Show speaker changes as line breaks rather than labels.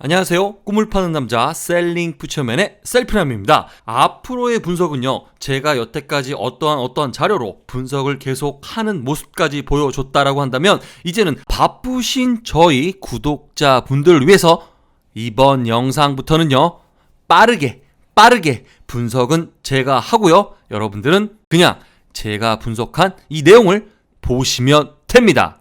안녕하세요. 꿈을 파는 남자 셀링 푸처맨의 셀프남입니다. 앞으로의 분석은요. 제가 여태까지 어떠한 어떠한 자료로 분석을 계속 하는 모습까지 보여줬다라고 한다면 이제는 바쁘신 저희 구독자분들을 위해서 이번 영상부터는요. 빠르게 빠르게 분석은 제가 하고요. 여러분들은 그냥 제가 분석한 이 내용을 보시면 됩니다.